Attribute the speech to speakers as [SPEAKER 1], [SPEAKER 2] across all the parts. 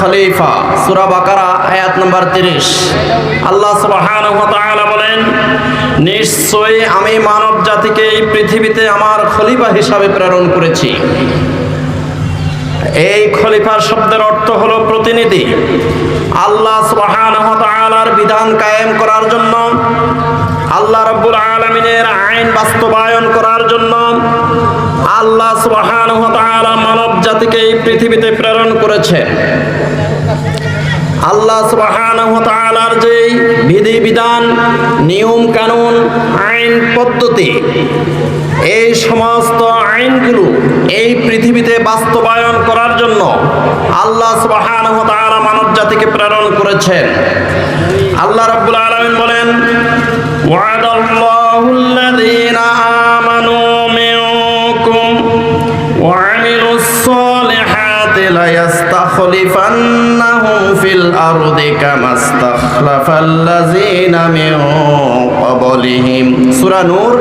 [SPEAKER 1] খলিফা। আয়াত নাম্বার 30 আল্লাহ সুবহানাহু ওয়া তাআলা বলেন, নিশ্চয়ই আমি মানব জাতিকে এই পৃথিবীতে আমার খলিফা হিসাবে প্রেরণ করেছি। এই খলিফা শব্দের অর্থ হলো প্রতিনিধি। আল্লাহ সুবহানাহু ওয়া তাআলার বিধান কায়েম করার জন্য আল্লাহ রাব্বুল আলামিনের আইন বাস্তবায়ন করার জন্য আল্লাহ তাআলা মানব জাতিকে এই পৃথিবীতে প্রেরণ করেছেন আল্লাহ সুবাহার যে বিধি বিধান নিয়ম কানুন, আইন পদ্ধতি, এই সমস্ত আইনগুলো এই পৃথিবীতে বাস্তবায়ন করার জন্য আল্লাহ সুবাহান তারা মানব জাতিকে প্রেরণ করেছেন। আল্লাহ রব্বুল আলমিন বলেন ওয়াদাল্লাহুল্লাযীনা আমানু মিনকুম ওয়া আমিলুস ليستخلفنهم في الأرض كما استخلف الذين من قبلهم سورة নূর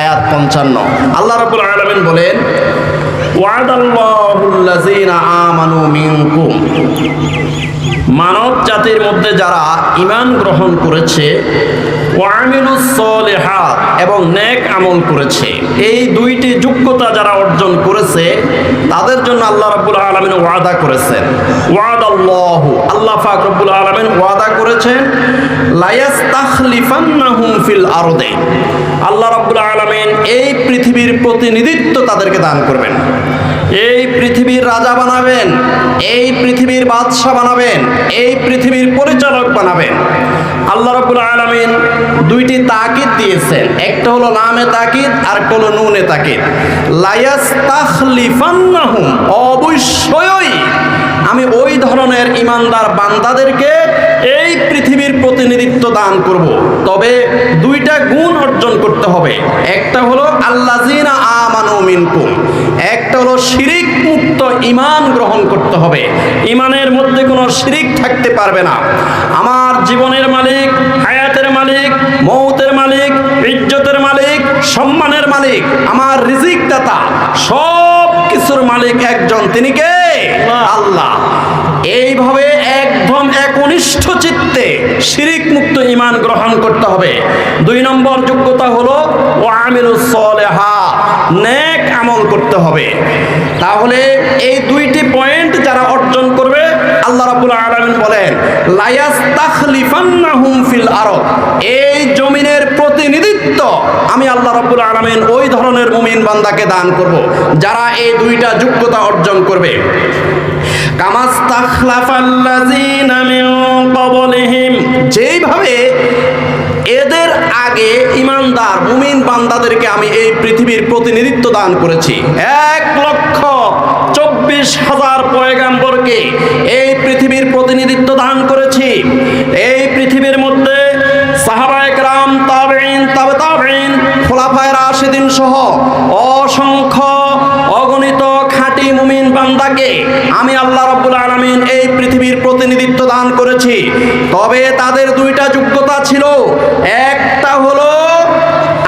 [SPEAKER 1] আয়াত 55 আল্লাহ রাব্বুল আলামিন বলেন وعد الله মানব জাতির মধ্যে যারা ইমান গ্রহণ করেছে এবং নেক আমল করেছে, এই দুইটি যোগ্যতা যারা অর্জন করেছে, তাদের জন্য আল্লাহ রব আলমিন ওয়াদা করেছেন। ওয়াদ আল্লাহ আল্লাহ ফাক রব্বুল আলমিন ওয়াদা করেছেন আরদে। আল্লাহ রাবুল আলমিন এই পৃথিবীর প্রতিনিধিত্ব তাদেরকে দান করবেন। এই পৃথিবীর রাজা বানাবেন, এই পৃথিবীর বাদশাহ বানাবেন, এই পৃথিবীর পরিচালক বানাবেন। আল্লাহ রাব্বুল আলামিন দুইটি তাকিদ দিয়েছেন। একটা হলো নামে তাকিদ, আর একটা হলো নুনে তাকিদ। লায়াস্তাখলিফান্নাহুম, অবশ্যই ধরনের ইমানদার বান্দাদেরকে এই পৃথিবীর প্রতিনিধিত্ব দান করব। তবে দুইটা গুণ অর্জন করতে হবে। একটা হলো আল্লাজিনা আমানু মিনকুম। একটা হলো শিরিক মুক্ত ইমান গ্রহণ করতে হবে। ইমানের মধ্যে কোনো শিরিক থাকতে পারবে না। আমার জীবনের মালিক হায়াতের মালিক মৌতের মালিক ইজ্জতের মালিক সম্মানের মালিক আমার রিজিক দাতা সব কিছুর মালিক একজন। তিনি কে? আল্লাহ। এইভাবে একদম একনিষ্ঠ চিত্তে শিরিক মুক্ত ইমান গ্রহণ করতে হবে। দুই নম্বর যোগ্যতা হলো ও সলেহা, নেক আমল করতে হবে। তাহলে এই দুইটি পয়েন্ট যারা অর্জন করবে, আল্লাহ রাব্বুল আলামিন বলেন, লায়াস্তাখলিফান্নাহুম ফিল আরব এই জমিনের প্রতিনিধিত্ব আমি আল্লাহ রাব্বুল আলামিন ওই ধরনের মুমিন বান্দাকে দান করব, যারা এই দুইটা যোগ্যতা অর্জন করবে। যেইভাবে এদের আগে ইমানদার মুমিন বান্দাদেরকে আমি এই পৃথিবীর প্রতিনিধিত্ব দান করেছি। এক লক্ষ চব্বিশ হাজার পয়গাম্বরকে এই পৃথিবীর প্রতিনিধিত্ব দান করেছি। খোলাফায় রাশিদিন সহ অসংখ্য অগণিত খাঁটি মুমিন বান্দাকে আমি আল্লাহ রাব্বুল আলামিন এই পৃথিবীর প্রতিনিধিত্ব দান করেছি। তবে তাদের দুইটা যোগ্যতা ছিল। একটা হলো,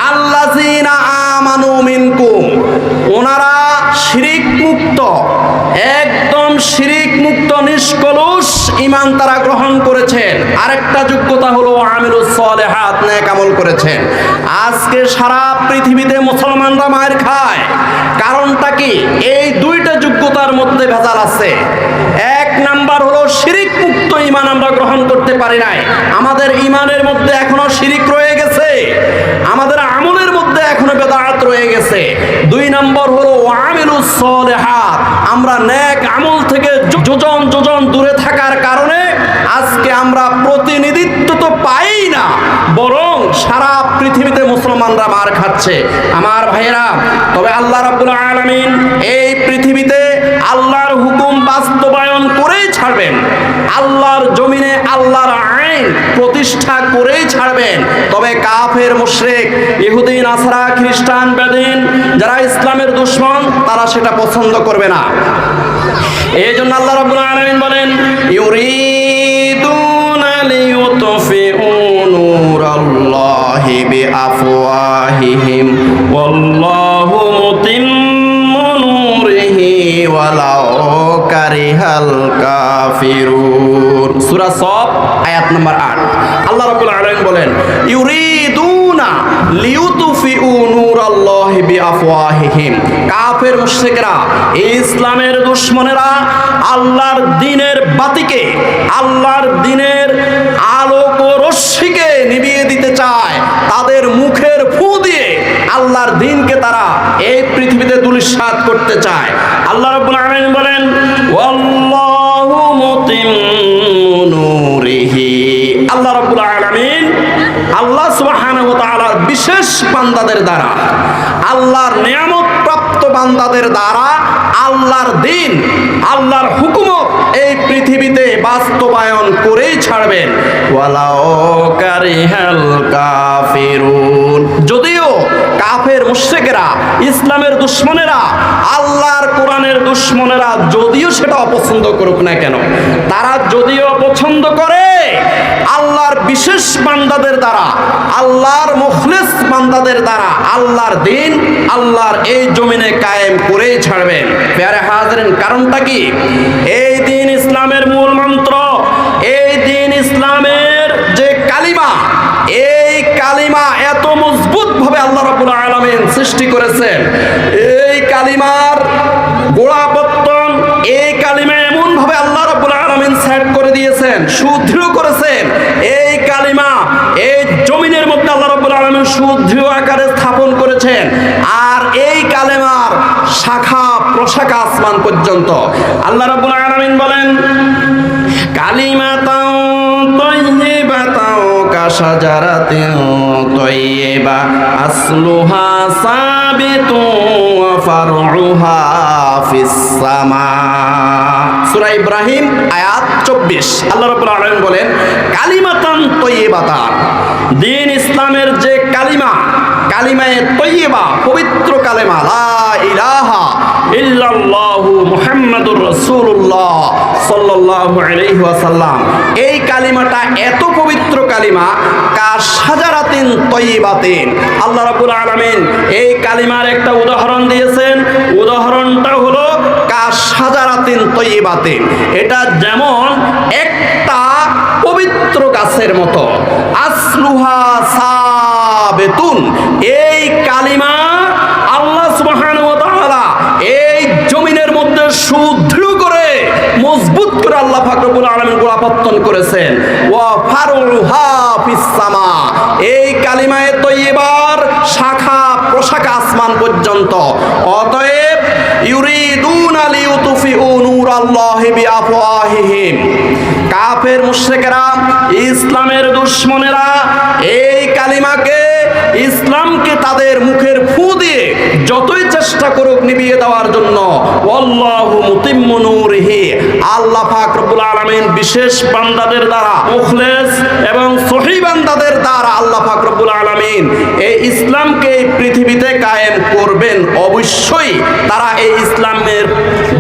[SPEAKER 1] আল্লাযিনা আমানু মিনকুম। ওনারা শিরিক মুক্ত একদম শিরিক মুক্ত নিষ্কলুষ ইমান তারা গ্রহণ করেছেন। আরেকটা যোগ্যতা হলো আমিরুস সলেহাত। করেছেন। আজকে সারা পৃথিবীতে মুসলমানরা মায়ের খায়। কারণটা কি? এই দুইটা যোগ্যতার মধ্যে ভেজাল আছে। এক নাম্বার হলো শিরিক মুক্ত ইমান আমরা গ্রহণ করতে পারি নাই। আমাদের ইমানের মধ্যে এখনও শিরিক রয়ে গেছে। আমাদের আমলের মধ্যে এখনও বেদাত রয়ে গেছে। দুই নম্বর হলো আমরা নেক আমল থেকে যোজন যোজন দূরে থাকার কারণে আজকে আমরা প্রতিনিধিত্ব তো পাই না, বরং সারা পৃথিবীতে মুসলমানরা মার খাচ্ছে। আমার ভাইয়েরা, তবে আল্লাহ রাব্বুল আলামিন এই পৃথিবীতে আল্লাহর হুকুম বাস্তবায়ন করেই ছাড়বেন। আল্লাহর জমিনে আল্লাহর আইন প্রতিষ্ঠা করেই ছাড়বেন। তবে কাফের মুশরিক ইহুদি নাসারা খ্রিস্টান, বেদিন, যারা ইসলামের দুশ্মন, তারা সেটা পছন্দ করবে না। এই জন্য আল্লাহ রাব্বুল আলামিন বলেন, ইউরিদুনা লিইউতফিউ আয়াত নম্বর 8 আল্লাহ রাব্বুল আলামিন বলেন, ইউরিদুনা কাফের ইসলামের দুশমনেরা আল্লাহর দিনের বাতিকে, আল্লাহর দ্বীনের আলোক রশ্মিকে নিভিয়ে দিতে চায়। তাদের মুখের ফু দিয়ে আল্লাহর দিনকে তারা এই পৃথিবীতে দুলিশাত করতে চায়। আল্লাহ রাব্বুল আলামিন বলেন, ওয়াল্লাহু মুতিম্মু নূরিহি। আল্লাহ রাব্বুল আলামিন আল্লাহ সুবহানাহু ওয়া তাআলার বিশেষ বান্দাদের দ্বারা, আল্লাহর নিয়ামত প্রাপ্ত বান্দাদের দ্বারা আল্লাহর দিন, আল্লাহর হুকুমত এই পৃথিবীতে বাস্তবায়ন করেই ছাড়বেন। যদিও কাফের মুশরিকেরা, ইসলামের দুশ্মনেরা, আল্লাহর কোরআনের দুশ্মনেরা যদিও সেটা অপছন্দ করুক না কেন, তারা যদিও পছন্দ করে, আল্লাহর বিশেষ বান্দাদের দ্বারা, আল্লাহর মুখলিস বান্দাদের দ্বারা আল্লাহর দিন, আল্লাহর এই জমিনে কায়েম করেই ছাড়বেন। প্যারে হাজরেন, কারণটা কি? এই দিন ইসলামের মূল মন্ত্র, এই দিন ইসলামের যে কালিমা, এই কালিমা এত মজবুত আল্লাহ রাব্বুল আলামিন সৃষ্টি করেছেন। এই কালিমার গোড়াপত্তন এই কালিমা এমন ভাবে আল্লাহ রাব্বুল আলামিন সেট করে দিয়েছেন, সুদৃঢ় করেছেন। এই কালিমা এই জমিনের মধ্যে আল্লাহ রাব্বুল আলামিন সুদৃঢ় আকারে স্থাপন করেছেন আর এই কালেমার শাখা, প্রশাখা আসমান পর্যন্ত। আল্লাহ রাব্বুল আলামিন বলেন কালিমাতাও তয়্যিবাতাও কাশাজারাতিন তয়্যিবা আসলুহা সাবিতু ওয়া ফারউহা ফিস ইব্রাহিম, আয়াত 24 আল্লাহ রাব্বুল আলামিন বলেন, কালিমাতান তয়্যিবাতান দিন ইসলামের যে কালিমা কালিমায়ে তয়্যিবা পবিত্র কালেমা, লা এই কালিমাটা এত পবিত্র কালিমা, কার সাজারাতিন তয়্যিবাতিন আল্লাহ রাব্বুল আলামিন এই কালিমার একটা উদাহরণ দিয়েছেন। উদাহরণটা হলো কার সাজারাতিন তয়্যিবাতিন এটা যেমন একটা পবিত্র গাছের মতো। আসলুহা সাবেতুন এই কালিমা আল্লাহ এই জমিনের মধ্যে সুদৃঢ় করে, মজবুত করে আল্লাহ ফাকরুল আলমিন গোড়াপত্তন করেছেন। ওয়া ফারুহা ফিস সামা। এই কালিমায়ে তৈবার শাখা প্রশাখা আসমান পর্যন্ত। অতএব ইউরিদুন লিউতুফিউ নূরাল্লাহি বিআফওয়াহিহিম। কাফের মুশরিকেরা, ইসলামের দুশমনেরা, এই কালিমাকে ইসলামকে তাদের মুখের ফু দিয়ে যতই চেষ্টা করুক নিভিয়ে দেওয়ার জন্য আলামিন বিশেষ বান্দাদের দ্বারা এবং সহি বান্দাদের দ্বারা আল্লাহ পাক রব্বুল আলামিন এই ইসলামকে এই পৃথিবীতে কায়েম করবেন। অবশ্যই তারা এই ইসলামের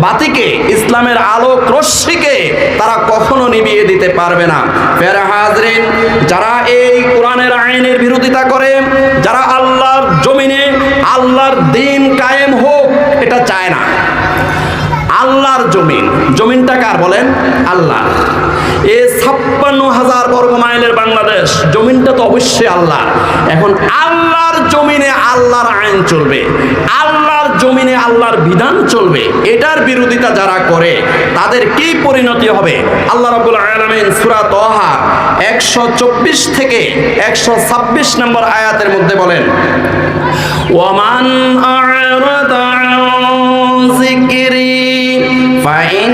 [SPEAKER 1] বাতিকে, ইসলামের আলোক রশ্মিকে তারা কখনো নিভিয়ে দিতে পারবে না। ফেরা হাজরিন যারা এই কোরআনের আইনের বিরোধিতা করে যারা আল্লাহর জমিনে আল্লাহর দিন কায়েম হোক, এটা চায় না। আল্লাহর জমিন, জমিনটা কার বলেন? আল্লাহ। এ ছাপ্পান্ন হাজার বর্গ মাইলের বাংলাদেশ, জমিনটা তো অবশ্যই আল্লাহ। এখন আল্লাহর জমিনে আল্লাহর আইন চলবে, আল্লাহর জমিনে আল্লাহর বিধান চলবে, এটার বিরোধিতা যারা করে, তাদের কি পরিণতি হবে? আল্লাহ রাব্বুল আলামিন সূরা তহা 124 থেকে 126 নম্বর আয়াতের মধ্যে বলেন, ওয়ামান আ'রাদা আন যিকরি, ফাইন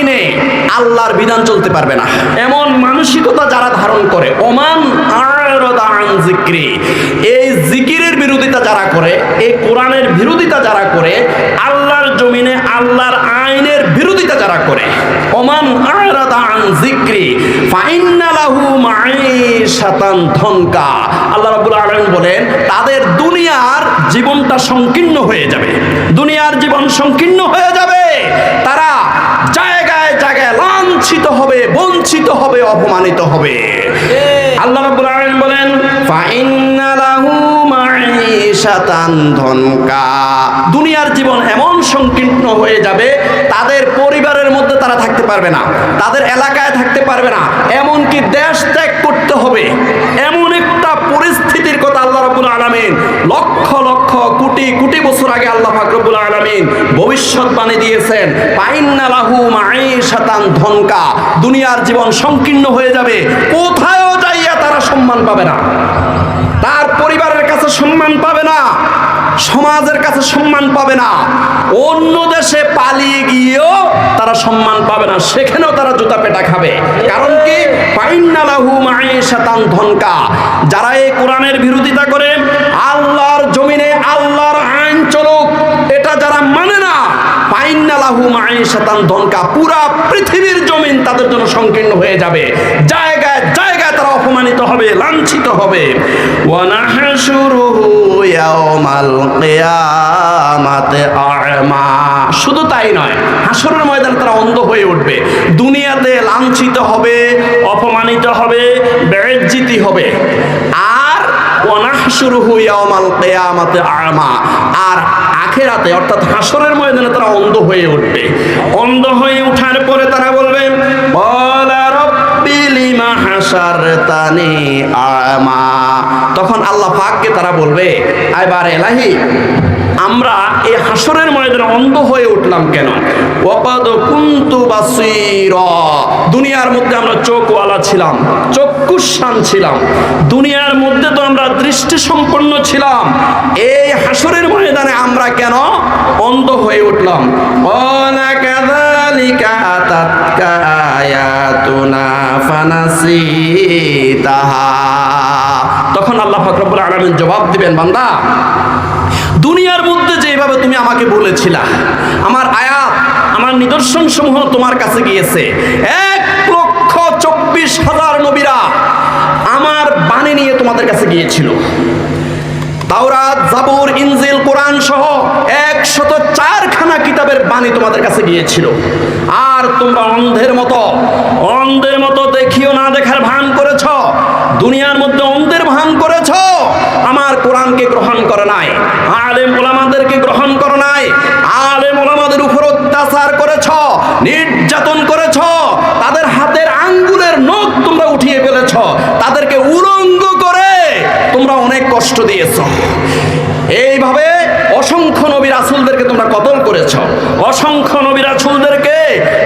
[SPEAKER 1] জমিনে আল্লাহর বিধান চলতে পারবে না। এমন মানসিকতা যারা ধারণ করে, ওমান যিকরি এই জিকিরের বিরোধিতা যারা করে, এই কোরআনের বিরোধিতা যারা করে, আল্লাহর জমিনে আল্লাহর আইনের বিরোধিতা যারা করে, ওমান আন যিকরি ফাইন্না লাহু মাঈশাতান ধনকা। আল্লাহ রাব্বুল আলামিন বলেন, তাদের দুনিয়ার জীবনটা সংকীর্ণ হয়ে যাবে। দুনিয়ার জীবন সংকীর্ণ হয়ে যাবে। তারা লাঞ্ছিত হবে, বঞ্চিত হবে, অপমানিত হবে। আল্লাহ রাব্বুল আলামিন বলেন, ফা ইন্না লাহু মাঈশাতান ধনকা। দুনিয়ার জীবন এমন সংকীর্ণ হয়ে যাবে, তাদের পরিবারের মধ্যে তারা থাকতে পারবে না, তাদের এলাকায় থাকতে পারবে না। এমনকি দেশ ত্যাগ করতে হবে, এমন একটা পরিস্থিতির কথা আল্লাহ রাব্বুল আলামিন লক্ষ লক্ষ কোটি কোটি বছর আগে আল্লাহ পাক রব্বুল আলামিন ভবিষ্যৎবাণী দিয়েছেন পাইন্না লাহু মাঈশাতান ধনকা দুনিয়ার জীবন সংকীর্ণ হয়ে যাবে। কোথায়ও সমাজের কাছে সম্মান পাবে না। অন্য দেশে পালিয়ে গিয়েও তারা সম্মান পাবে না, সেখানেও তারা জুতা পেটা খাবে। কারণ কি? ধনকা। যারা এই কোরআনের বিরোধিতা করে, আল্লাহর জমিনে আল্লাহর আইন চলুক, এটা যারা মানে না পুরা পৃথিবীর তাদের জন্য সংকীর্ণ হয়ে যাবে। জায়গায় জায়গায় তারা অপমানিত হবে, লাঞ্ছিত হবে। শুধু তাই নয় হাসরের ময়দানে তারা অন্ধ হয়ে উঠবে। দুনিয়াতে লাঞ্ছিত হবে, অপমানিত হবে বেজ্জিতি হবে। কিয়ামাতে আ'মা। আর আখেরাতে, অর্থাৎ হাসরের ময়দানে তারা অন্ধ হয়ে উঠবে। অন্ধ হয়ে ওঠার পরে তারা বলবে আমা। তখন আল্লাহ পাককে তারা বলবে এবার এলাহি আমরা এই হাসরের ময়দানে অন্ধ হয়ে উঠলাম কেন? ওয়াকাদ কুনতু বাসীরা। দুনিয়ার মধ্যে আমরা চোখওয়ালা ছিলাম চক্ষুষান ছিলাম। দুনিয়ার মধ্যে তো আমরা দৃষ্টি সম্পন্ন ছিলাম। এই হাসরের ময়দানে আমরা কেন অন্ধ হয়ে উঠলাম? কাযালিকা আতাতকা আয়াতুনা ফানাসিতাহা। তখন আল্লাহ পাক রব্বুল আলামিন জবাব দিবেন, বান্দা, দুনিয়ার মধ্যে যেভাবে তুমি আমাকে বলেছিলা, আমার আয়াত, আমার নিদর্শন সমূহ তোমার কাছে গিয়েছে। এক লক্ষ চব্বিশ হাজার নবীরা আমার বাণী নিয়ে তোমাদের কাছে গিয়েছিল। তাওরাত, জাবুর, ইনজিল, কোরআন সহ একশত চারখানা কিতাবের বাণী তোমাদের কাছে গিয়েছিল। আর তোমরা অন্ধের মতো অন্ধের মতো দেখিও না দেখার ভান করেছ। দুনিয়ার মধ্যে অন্ধের ভান করেছ আমার কোরআনকে গ্রহণ করে নাই। আলেম ওলামাদেরকে গ্রহণ করো নাই। আলেম ওলামাদের উপর অত্যাচার করেছ, নির্যাতন করেছ, তাদের হাতের আঙ্গুলের নখ তোমরা উঠিয়ে ফেলেছ, তাদেরকে উলঙ্গ করে তোমরা অনেক কষ্ট দিয়েছ। এইভাবে অসংখ্য নবী রাসুলদেরকে তোমরা কতল করেছ। অসংখ্য নবী রাসুলদেরকে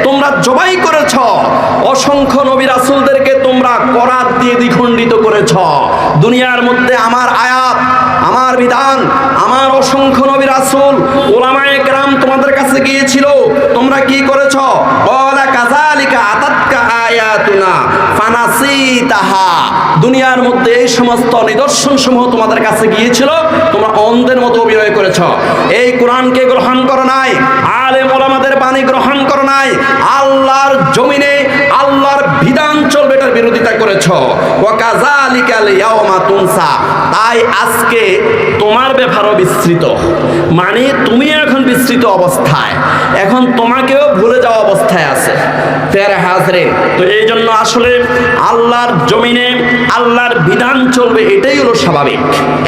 [SPEAKER 1] তোমরা জবাই করেছ। অসংখ্য নবী রাসুলদেরকে তোমরা করাত দিয়ে দ্বিখণ্ডিত করেছ। দুনিয়ার মধ্যে আমার আয়াত, আমার বিধান, আমার অসংখ্য নবী রাসুল, ওলামায়ে কেরাম তোমাদের কাছে গিয়েছিল। তোমরা কি করেছ? দুনিয়ার মধ্যে এই সমস্ত নিদর্শন সমূহ তোমাদের কাছে গিয়েছিল, তোমরা অন্ধের মতো অভিনয় করেছ। এই কোরআনকে গ্রহণ করো নাই, আলেম ওলামাদের পানি গ্রহণ করো নাই, আল্লাহর জমিনে, আল্লাহর বিধান চলবে এটার বিরোধিতা করেছ। তাই আজকে তোমার ব্যাপারও বিস্তৃত। মানে তুমি এখন বিস্তৃত অবস্থায়। এখন তোমাকেও ভুলে যাওয়া অবস্থায় আছে। ফেরে হাজরে, তো এই জন্য আসলে আল্লাহর জমিনে আল্লাহর বিধান চলবে এটাই হলো স্বাভাবিক।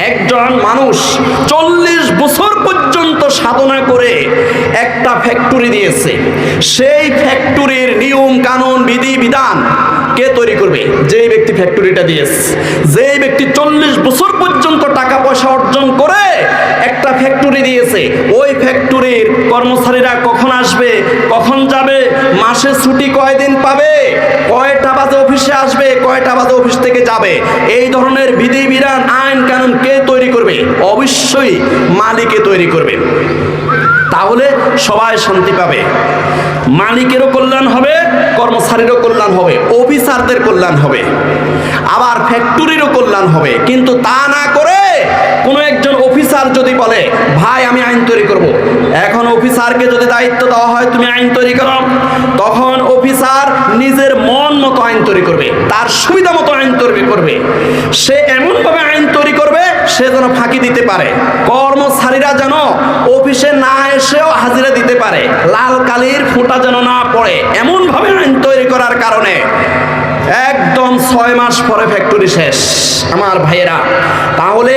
[SPEAKER 1] একজন মানুষ চল্লিশ বছর পর্যন্ত সাধনা করে একটা ফ্যাক্টরি দিয়েছে। সেই বিধি বিধান কে তৈরি করবে? যেই ব্যক্তি ফ্যাক্টরিটা দিয়েছে। যেই ব্যক্তি চল্লিশ বছর পর্যন্ত টাকা পয়সা অর্জন করে একটা ফ্যাক্টরি দিয়েছে, ওই ফ্যাক্টরির কর্মচারীরা কখন আসবে, কখন যাবে, মাসে ছুটি কয়দিন পাবে, কয়টা বাজে অফিসে আসবে, কয়টা বাজে অফিস থেকে যাবে, এই ধরনের বিধি বিধান আইন কানুন কে তৈরি করবে? অবশ্যই মালিকে তৈরি করবে। তাহলে সবাই শান্তি পাবে। মালিকেরও কল্যাণ হবে, কর্মচারীরও কল্যাণ হবে, অফিসারদের কল্যাণ হবে, আবার ফ্যাক্টরিরও কল্যাণ হবে। কিন্তু তা না করে কোনো একজন অফিসার যদি বলে, ভাই, আমি আইন তৈরি করব। এখন অফিসারকে যদি দায়িত্ব দেওয়া হয়, তুমি আইন তৈরি করো। তখন অফিসার নিজের মন মতো আইন তৈরি করবে, তার সুবিধা মতো আইন তৈরি করবে। সে এমনভাবে আইন তৈরি করবে সে যেন ফাঁকি দিতে পারে। কর্মচারীরা যেন অফিসে না এসেও হাজিরা দিতে পারে। লাল কালির ফোঁটা যেন না পড়ে। এমনভাবে আইন তৈরি করার কারণে একদম ছয় মাস পরে ফ্যাক্টরি শেষ। আমার ভাইয়েরা, তাহলে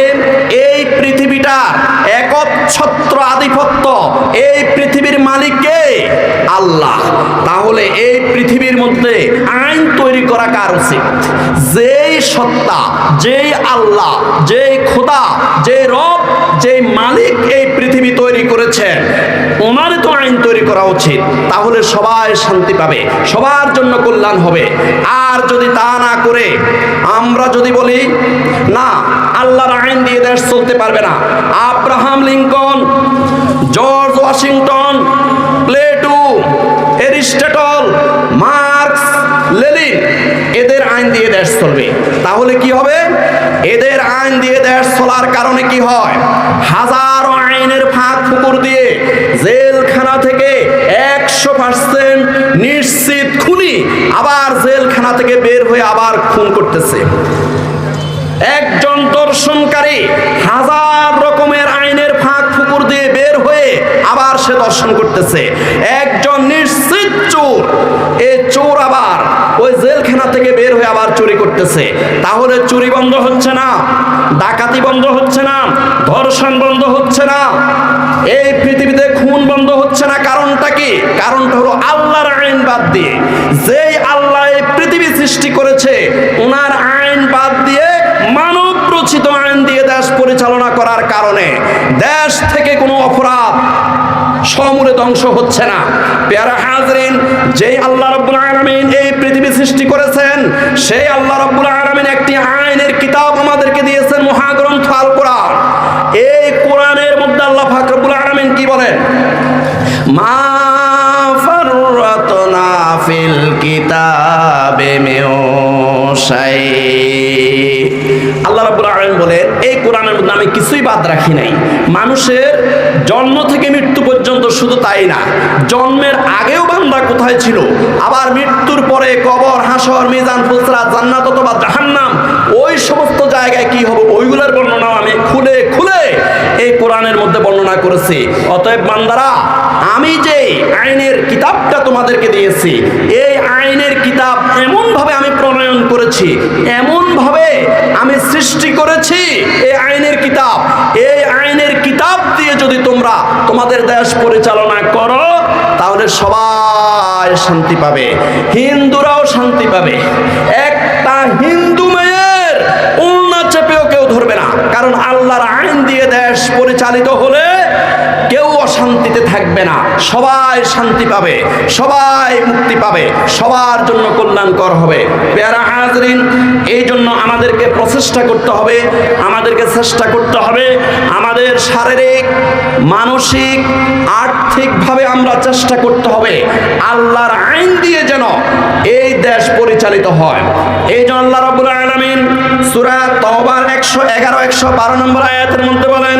[SPEAKER 1] এই পৃথিবীটার একচ্ছত্র আধিপত্য। এই পৃথিবীর মালিককে আল্লাহ। তাহলে এই পৃথিবীর মধ্যে আইন তৈরি করা কার উচিত? যেই সত্তা, যেই আল্লাহ, যেই খোদা যেই রব, যে মালিক এই পৃথিবী তৈরি করেছেন ওনারে তো আইন তৈরি করা উচিত। তাহলে সবাই শান্তি পাবে, সবার জন্য কল্যাণ হবে। আর যদি তা না করে, আমরা যদি বলি, না, আল্লাহর আইন দিয়ে দেশ চলতে পারবে না। Abraham Lincoln, George Washington, Plato, Aristotle, Marx Lenin আইন দিয়ে দেশ চলবে। তাহলে কি হবে? এদের আইন দিয়ে দেশ চলার কারণে কি হয়? হাজারো আইনের ফাঁক ফুকুর দিয়ে জেলখানা থেকে একশো পার্সেন্ট নিশ্চিত খুনি আবার জেলখানা থেকে বের হয়ে আবার খুন করতেছে। একজন দর্শনকারী হাজার রকমের আইনের ফাঁক ফুকুর দিয়ে বের হয়ে আবার সে দর্শন করতেছে। একজন নিশ্চিত চোর, এ চোর আবার জেলখানা থেকে বের হয়ে আবার চুরি করতেছে। তাহলে চুরি বন্ধ হচ্ছে না, ডাকাতি বন্ধ হচ্ছে না, ধর্ষণ বন্ধ হচ্ছে না, এই পৃথিবীতে খুন বন্ধ হচ্ছে না। কারণটা কি? কারণটা হলো আল্লাহর আইন বাদ দিয়ে। যেই আল্লাহ এই পৃথিবী সৃষ্টি করেছে ওনার আইন বাদ দিয়ে মানব রচিত আইন দিয়ে দেশ পরিচালনা করার কারণে দেশ থেকে কোনো অপরাধ সমূলে ধ্বংস হচ্ছে না। পেয়ারা হাজরিন, যেই আল্লাহ রব্বুল আলামিন এই পৃথিবী সৃষ্টি করেছেন, সেই আল্লাহ রব্বুল আলামিন একটি আইনের কিতাব আমাদেরকে দিয়েছেন মহাগ্রন্থ আল কোরআন এই কোরআনের মধ্যে আল্লাহ পাক রব্বুল আলামিন কি বলেন? মা ফিল কিতাবে শাই আল্লাহ রাব্বুল আলামিন বলেন, এই কোরআনের মধ্যে আমি কিছুই বাদ রাখি নাই। মানুষের জন্ম থেকে মৃত্যু পর্যন্ত শুধু তাই না, জন্মের আগেও বান্দা কোথায় ছিল? আবার মৃত্যুর পরে কবর, হাসর, মিজান ফুসরা জান্নাত অথবা জাহান্নাম, ওই সমস্ত জায়গায় কি হবে? ওইগুলোর বর্ণনাও আমি খুলে খুলে এই কোরআনের মধ্যে বর্ণনা করেছি। অতএব বান্দারা আমি যে আইনের কিতাবটা তোমাদেরকে দিয়েছি, এই আইনের কিতাব এমনভাবে আমি প্রণয়ন করেছি, এমনভাবে আমি সৃষ্টি করেছি এই আইনের কিতাব। এই আইনের কিতাব দিয়ে যদি তোমরা তোমাদের দেশ পরিচালনা করো, তাহলে সবাই শান্তি পাবে, হিন্দুরাও শান্তি পাবে। একটা হিন্দু মেয়ের উন্না চেপেও কেউ ধরবে না, কারণ আল্লাহর আইন দিয়ে দেশ পরিচালিত হলে কেউ থাকবে না। সবাই শান্তি পাবে, সবাই মুক্তি পাবে, সবার জন্য কল্যাণকর হবে। পেয়ারা হাজরিন, এই জন্য আমাদেরকে প্রচেষ্টা করতে হবে, আমাদেরকে চেষ্টা করতে হবে, আমাদের শারীরিক, মানসিক, আর্থিকভাবে আমরা চেষ্টা করতে হবে। আল্লাহর আইন দিয়ে যেন এই দেশ পরিচালিত হয়। এই জন্য আল্লাহ রাব্বুল আলামিন সূরা তওবার 111 112 নম্বর আয়াতের মধ্যে বলেন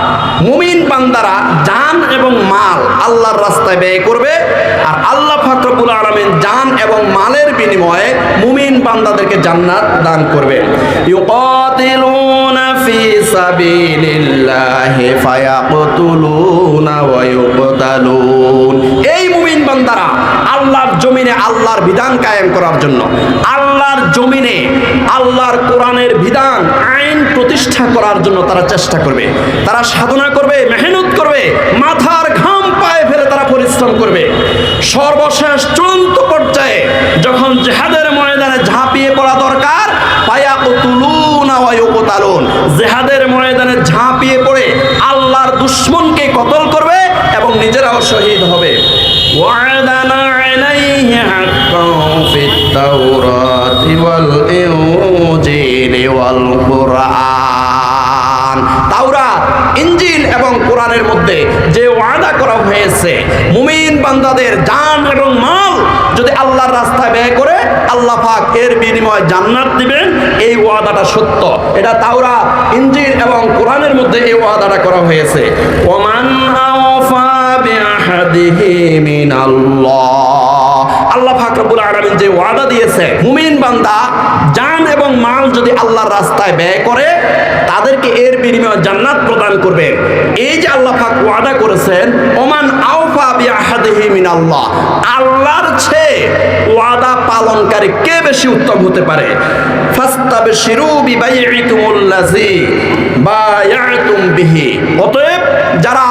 [SPEAKER 1] মুমিন বান্দারা জান এবং মাল আল্লাহর রাস্তায় ব্যয় করবে, আর আল্লাহ ফাকরুল আলমিন জান এবং মালের বিনিময়ে মুমিন বান্দাদেরকে জান্নাত দান করবে। ইউকাতিলুনা ফি সাবিলিল্লাহি ফায়াকতুলুনা ওয়া ইউকতালুন। এই মুমিন বান্দারা আল্লাহর জমিনে আল্লাহর বিধান কায়েম করার জন্য, আল্লাহর জমিনে আল্লাহর কোরআনের বিধান প্রতিষ্ঠা করার জন্য তারা চেষ্টা করবে। তারা সাধনা করবে, মেহনত করবে, মাথার ঘাম পায়ে ফেলে তারা পরিশ্রম করবে। সর্বশেষ চূড়ান্ত পর্যায়ে যখন জেহাদের ময়দানে ঝাঁপিয়ে পড়া দরকার পায়া জেহাদের ময়দানে ঝাঁপিয়ে পড়ে আল্লাহর দুশ্মনকে কতল করবে? এবং নিজেরা এরাও শহীদ হবে وعدنا عليه حقا في التوراة والإنجيل والقرآن তাওরাত ইঞ্জিল এবং কোরআনের মধ্যে যে ওয়াদা করা হয়েছে মুমিন বান্দাদের জান এবং মাল যদি আল্লাহর রাস্তায় ব্যয় করে আল্লাহ পাক এর বিনিময়ে জান্নাত দিবেন এই ওয়াদাটা সত্য এটা তাওরা ইঞ্জিল এবং কোরআনের মধ্যে এই ওয়াদাটা করা হয়েছে ওমান আওফা বিআহাদিহি মিনাল্লাহ আল্লাহ পাক রব্বুল আলামিন যে ওয়াদা দিয়েছে, মুমিন বান্দা জান এবং মাল যদি আল্লাহর রাস্তায় ব্যয় করে, তাদেরকে এর বিনিময়ে জান্নাত প্রদান করবেন এই যে আল্লাহ পাক ওয়াদা করেছেন, ওমান আওফা বিআহাদিহি মিনাল্লাহ। আল্লাহর চেয়ে ওয়াদা পালনকারী কে বেশি উত্তম হতে পারে? ফাস্তাবশিরু বিবাইইকুমুল্লাযী বায়াতুম বিহি। অতএব যারা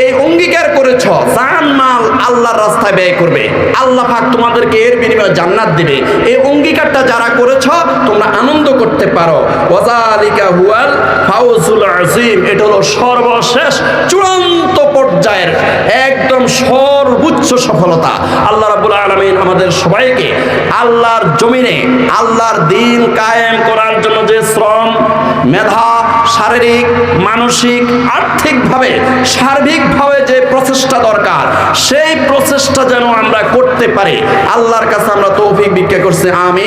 [SPEAKER 1] এই অঙ্গীকার করেছ জান মাল আল্লাহর রাস্তায় ব্যয় করবে। আল্লাহ পাক তোমাদেরকে এর বিনিময়ে জান্নাত দিবে। এই অঙ্গীকারটা যারা করেছ, তোমরা আনন্দ করতে পারো। ওয়াজালিকা হুয়াল ফাউজুল আজিম এটা হলো সর্বশেষ চূড়ান্ত পর্যায়ের একদম সর্বোচ্চ সফলতা। আল্লাহ রাব্বুল আলামিন আমাদের সবাইকে আল্লাহর জমিনে, আল্লাহর দিন কায়েম করার জন্য যে শ্রম, মেধা, শারীরিক, মানসিক, আর্থিকভাবে, সার্বিকভাবে যে প্রচেষ্টা দরকার, সেই প্রচেষ্টা যেন আমরা করতে পারি। আল্লাহর কাছে আমরা তৌফিক ভিক্ষা করছি আমি